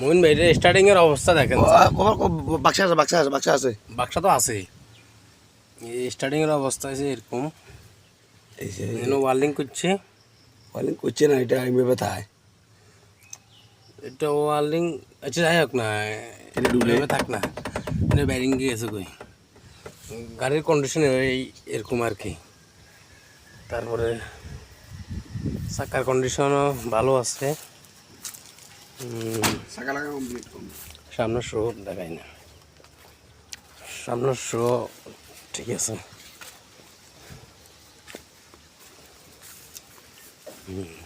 মোহিন ভাই স্টার্টিং এর অবস্থা দেখেন। বাক্সা আছে বাক্সা আছে বাক্সা আছে। বাক্সা তো আছে স্টার্টিং এর অবস্থা আছে এরকম। ওয়ার্লিং করছে। ওয়ালিং করছে না এটা আমি ব্যথায় এটা ওয়ার্লিং আচ্ছা যাই হোক না এটা। ডুবে। থাক না। এটা ব্যারিং গিয়েছে কই? গাড়ির কন্ডিশন এই এরকম আর কি। তারপরে চাকার কন্ডিশনও ভালো আছে। সামনের শো দেখাই না। সামনের শো ঠিক আছে। হুম।